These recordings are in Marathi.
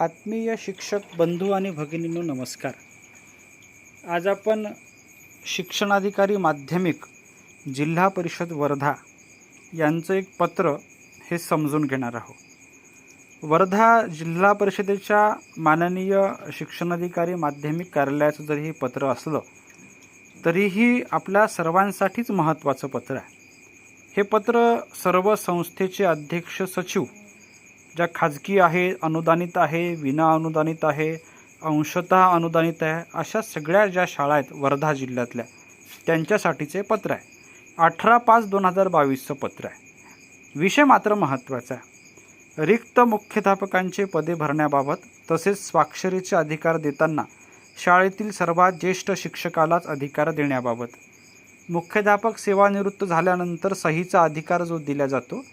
आत्मीय शिक्षक बंधू आणि भगिनींनो नमस्कार. आज आपण शिक्षणाधिकारी माध्यमिक जिल्हा परिषद वर्धा यांचं एक पत्र हे समजून घेणार आहोत. वर्धा जिल्हा परिषदेच्या माननीय शिक्षणाधिकारी माध्यमिक कार्यालयाचं जरी हे पत्र असलं तरीही आपल्या सर्वांसाठीच महत्त्वाचं पत्र आहे. हे पत्र सर्व संस्थेचे अध्यक्ष सचिव ज्या खाजगी आहे अनुदानित आहे विना अनुदानित आहे अंशतः अनुदानित आहे अशा सगळ्या ज्या शाळा आहेत वर्धा जिल्ह्यातल्या त्यांच्यासाठीचे पत्र आहे. अठरा पाच दोन हजार बावीसचं पत्र आहे. विषय मात्र महत्त्वाचा आहे. रिक्त मुख्याध्यापकांचे पदे भरण्याबाबत तसेच स्वाक्षरीचे अधिकार देताना शाळेतील सर्वात ज्येष्ठ शिक्षकालाच अधिकार देण्याबाबत. मुख्याध्यापक सेवानिवृत्त झाल्यानंतर सहीचा अधिकार जो दिला जातो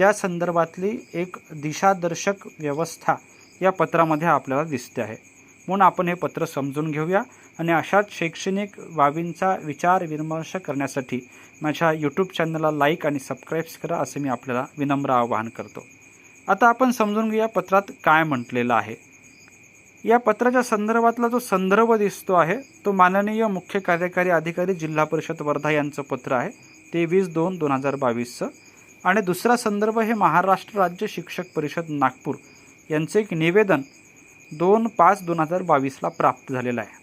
त्या संदर्भातली एक दिशादर्शक व्यवस्था या पत्रामध्ये आपल्याला दिसते आहे. म्हणून आपण हे पत्र समजून घेऊया आणि अशाच शैक्षणिक बाबींचा विचार विमर्श करण्यासाठी माझ्या यूट्यूब चॅनलला लाईक आणि सबस्क्राईब्स करा असं मी आपल्याला विनम्र आवाहन करतो. आता आपण समजून घेऊया पत्रात काय म्हटलेलं आहे. या पत्राच्या संदर्भातला जो संदर्भ दिसतो आहे तो माननीय मुख्य कार्यकारी अधिकारी जिल्हा परिषद वर्धा यांचं पत्र आहे. तेवीस दोन दोन हजार बावीसचं. आणि दुसरा संदर्भ हे महाराष्ट्र राज्य शिक्षक परिषद नागपूर. यांचं एक निवेदन दोन पाच दोन हजार बावीसला प्राप्त झालेलं आहे.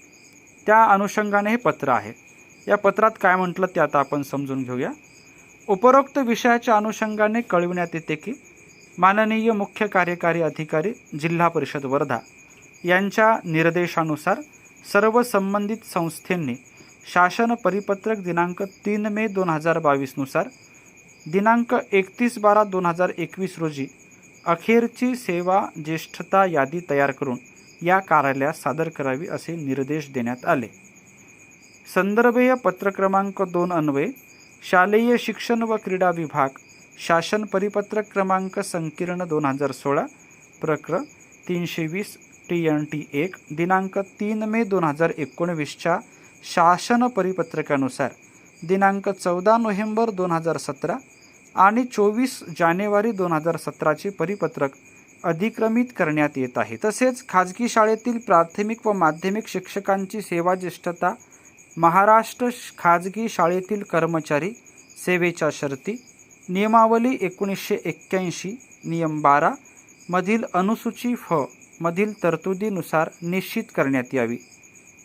त्या अनुषंगाने हे पत्र आहे. या पत्रात काय म्हटलं ते आता आपण समजून घेऊया. उपरोक्त विषयाच्या अनुषंगाने कळविण्यात येते की माननीय मुख्य कार्यकारी अधिकारी जिल्हा परिषद वर्धा यांच्या निर्देशानुसार सर्व संबंधित संस्थेंनी शासन परिपत्रक दिनांक तीन मे दोन हजार बावीसनुसार दिनांक एकतीस बारा दोन हजार एकवीस रोजी अखेरची सेवा ज्येष्ठता यादी तयार करून या कार्यालयास सादर करावी असे निर्देश देण्यात आले. संदर्भीय पत्र क्रमांक दोन अन्वये शालेय शिक्षण व क्रीडा विभाग शासन परिपत्रक क्रमांक संकीर्ण दोन हजार सोळा प्रक्र तीनशे वीस टी एन टी एक दिनांक तीन मे दोन हजार एकोणवीसच्या शासन परिपत्रकानुसार दिनांक चौदा नोव्हेंबर दोन हजार सतरा आणि चोवीस जानेवारी दोन हजार सतराचे परिपत्रक अधिक्रमित करण्यात येत आहे. तसेच खाजगी शाळेतील प्राथमिक व माध्यमिक शिक्षकांची सेवा ज्येष्ठता महाराष्ट्र खाजगी शाळेतील कर्मचारी सेवेच्या शर्ती नियमावली एकोणीसशे एक्क्याऐंशी नियम बारा मधील अनुसूची फ मधील तरतुदीनुसार निश्चित करण्यात यावी.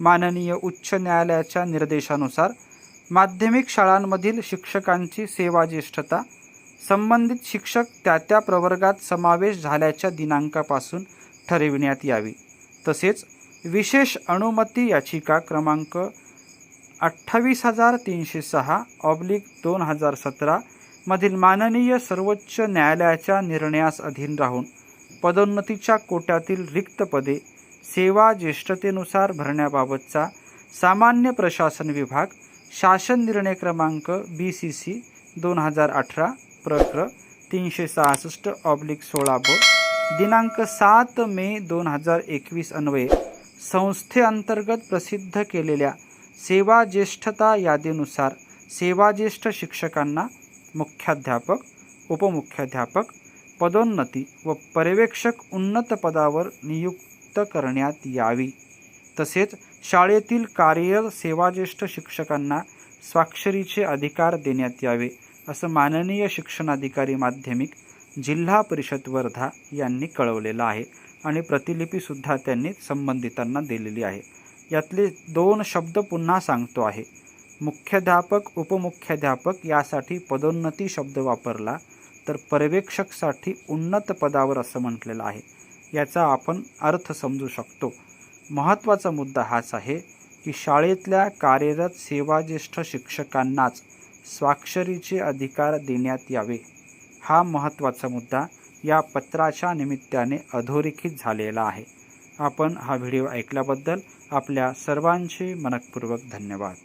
माननीय उच्च न्यायालयाच्या निर्देशानुसार माध्यमिक शाळांमधील शिक्षकांची सेवा ज्येष्ठता संबंधित शिक्षक त्या त्या प्रवर्गात समावेश झाल्याच्या दिनांकापासून ठरविण्यात यावी. तसेच विशेष अनुमती याचिका क्रमांक अठ्ठावीस हजार तीनशे सहा ऑब्लिक दोन हजार सतरा मधील माननीय सर्वोच्च न्यायालयाच्या निर्णयास अधीन राहून पदोन्नतीच्या कोट्यातील रिक्त पदे सेवा ज्येष्ठतेनुसार भरण्याबाबतचा सामान्य प्रशासन विभाग शासन निर्णय क्रमांक बी सी सी दोन हजार अठरा प्रकर तीनशे सहासष्ट ऑब्लिक सोळा ब दिनांक सात मे दोन हजार एकवीस अन्वये संस्थेअंतर्गत प्रसिद्ध केलेल्या सेवा ज्येष्ठता यादीनुसार सेवाज्येष्ठ शिक्षकांना मुख्याध्यापक उपमुख्याध्यापक पदोन्नती व पर्यवेक्षक उन्नत पदावर नियुक्त करण्यात यावी. तसेच शाळेतील कार्यरत सेवाज्येष्ठ शिक्षकांना स्वाक्षरीचे अधिकार देण्यात यावे. असं माननीय शिक्षणाधिकारी माध्यमिक जिल्हा परिषद वर्धा यांनी कळवलेलं आहे आणि प्रतिलिपीसुद्धा त्यांनी संबंधितांना दिलेली आहे. यातले दोन शब्द पुन्हा सांगतो आहे. मुख्याध्यापक उपमुख्याध्यापक यासाठी पदोन्नती शब्द वापरला तर पर्यवेक्षकसाठी उन्नत पदावर असं म्हटलेलं आहे. याचा आपण अर्थ समजू शकतो. महत्त्वाचा मुद्दा हाच आहे की शाळेतल्या कार्यरत सेवाज्येष्ठ शिक्षकांनाच स्वाक्षरीचे अधिकार देण्यात यावे. हा महत्त्वाचा मुद्दा या पत्राच्या निमित्ताने अधोरेखित झालेला आहे. आपण हा व्हिडिओ ऐकल्याबद्दल आपल्या सर्वांचे मनपूर्वक धन्यवाद.